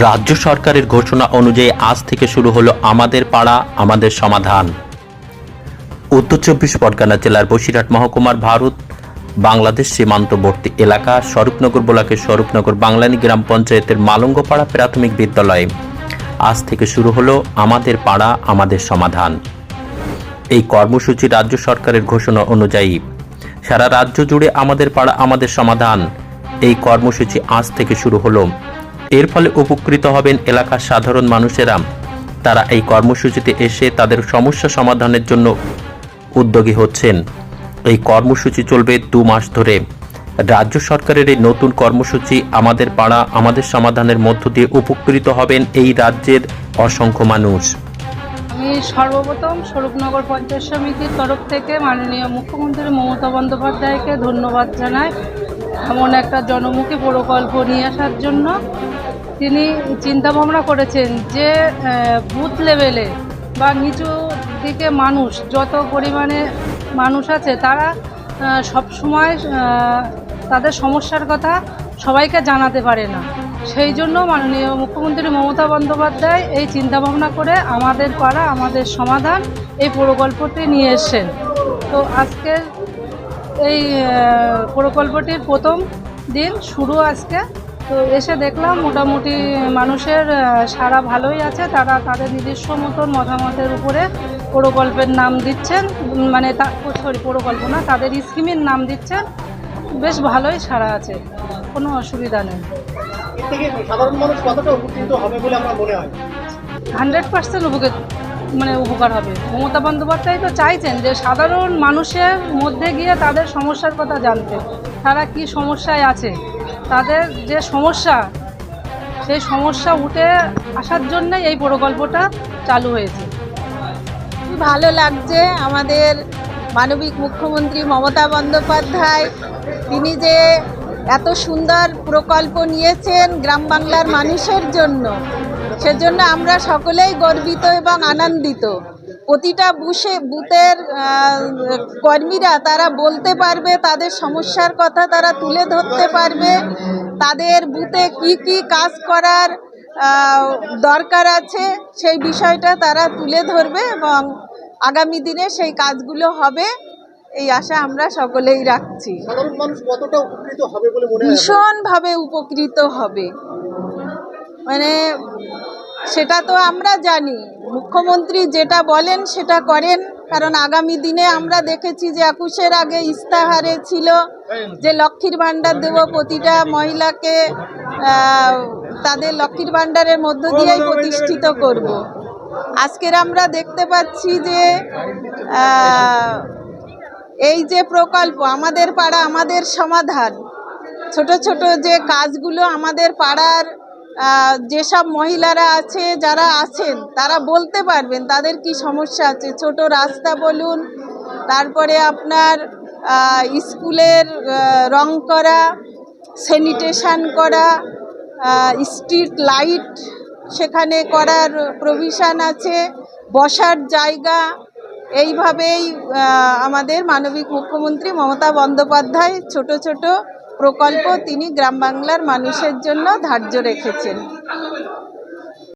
রাজ্য সরকারের ঘোষণা অনুযায়ী আজ থেকে শুরু হলো আমাদের পাড়া, আমাদের সমাধান। উত্তর চব্বিশ পরগনা জেলার বসিরহাট মহকুমার ভারত, বাংলাদেশ সীমান্তবর্তী এলাকা, স্বরূপনগর ব্লকের স্বরূপনগর বাংলানি গ্রাম পঞ্চায়েতের মালঙ্গপাড়া প্রাথমিক বিদ্যালয়ে। আজ থেকে শুরু হলো আমাদের পাড়া, আমাদের সমাধান। এই কর্মসূচি রাজ্য সরকারের ঘোষণা অনুযায়ী সারা রাজ্য জুড়ে আমাদের পাড়া, আমাদের সমাধান। এই কর্মসূচি আজ থেকে শুরু হলো এর ফলে উপকৃত হবেন এলাকার সাধারণ মানুষেরা। তারা এই কর্মসূচিতে এসে তাদের সমস্যা সমাধানের জন্য উদ্যোগী হচ্ছেন। এই কর্মসূচি চলবে দু মাস ধরে। রাজ্য সরকারের এই নতুন কর্মসূচি আমাদের পাড়া, আমাদের সমাধানের মধ্য দিয়ে উপকৃত হবেন এই রাজ্যের অসংখ্য মানুষ। আমি সর্বপ্রথম স্বরূপনগর পঞ্চায়েত সমিতির তরফ থেকে মাননীয় মুখ্যমন্ত্রী মমতা বন্দ্যোপাধ্যায়কে ধন্যবাদ জানাই। এমন একটা জনমুখী প্রকল্প নিয়ে আসার জন্য তিনি চিন্তা ভাবনা করেছেন যে বুথ লেভেলে বা নিচু দিকে মানুষ যত পরিমাণে মানুষ আছে, তারা সব সময় তাদের সমস্যার কথা সবাইকে জানাতে পারে না। সেই জন্য মাননীয় মুখ্যমন্ত্রী মমতা বন্দ্যোপাধ্যায় এই চিন্তাভাবনা করে আমাদের পাড়া, আমাদের সমাধান এই প্রকল্পটি নিয়ে এসছেন। তো আজকের এই প্রকল্পটির প্রথম দিন শুরু আজকে। তো এসে দেখলাম মোটামুটি মানুষের সারা ভালোই আছে। তারা তাদের নিজস্ব মতন মতামতের উপরে প্রকল্পের নাম দিচ্ছেন। মানে সরি প্রকল্প না তাদের স্কিমের নাম দিচ্ছেন। বেশ ভালোই সারা আছে কোনো অসুবিধা নেই। উপকৃত হান্ড্রেড পার্সেন্ট উপকার মানে উপকার হবে। মমতা বন্দ্যোপাধ্যায় তো চাইছেন যে সাধারণ মানুষের মধ্যে গিয়ে তাদের সমস্যার কথা জানতে। তারা কি সমস্যায় আছে? তাদের যে সমস্যা, সেই সমস্যা উঠে আসার জন্যই এই প্রকল্পটা চালু হয়েছে। ভালো লাগছে আমাদের মানবিক মুখ্যমন্ত্রী মমতা বন্দ্যোপাধ্যায়। তিনি যে এত সুন্দর প্রকল্প নিয়েছেন গ্রাম বাংলার মানুষের জন্য, সেজন্য আমরা সকলেই গর্বিত এবং আনন্দিত। প্রতিটা বুসে বুথের কর্মীরা তারা বলতে পারবে তাদের সমস্যার কথা তারা তুলে ধরতে পারবে তাদের বুথে কি কি কাজ করার দরকার আছে সেই বিষয়টা তারা তুলে ধরবে এবং আগামী দিনে সেই কাজগুলো হবে এই আশা আমরা সকলেই রাখছি? ভীষণভাবে উপকৃত হবে মানে সেটা তো আমরা জানি মুখ্যমন্ত্রী যেটা বলেন সেটা করেন কারণ আগামী দিনে আমরা দেখেছি যে একুশের আগে ইস্তাহারে ছিল যে লক্ষ্মীর ভাণ্ডার দেব প্রতিটা মহিলাকে তাদের লক্ষ্মীর ভাণ্ডারের মধ্য দিয়েই প্রতিষ্ঠিত করব। আজকের আমরা দেখতে পাচ্ছি যে এই যে প্রকল্প, আমাদের পাড়া আমাদের সমাধান ছোট ছোট যে কাজগুলো আমাদের পাড়ার যেসব মহিলারা আছে, যারা আছেন, তারা বলতে পারবেন তাদের কি সমস্যা আছে। ছোট রাস্তা বলুন, তারপরে আপনার স্কুলের রং করা স্যানিটেশন করা স্ট্রিট লাইট সেখানে করার প্রভিশন আছে, বসার জায়গা এইভাবেই আমাদের মানবিক মুখ্যমন্ত্রী মমতা বন্দ্যোপাধ্যায় ছোট ছোট প্রকল্প তিনি গ্রাম বাংলার মানুষের জন্য ধার্য রেখেছেন।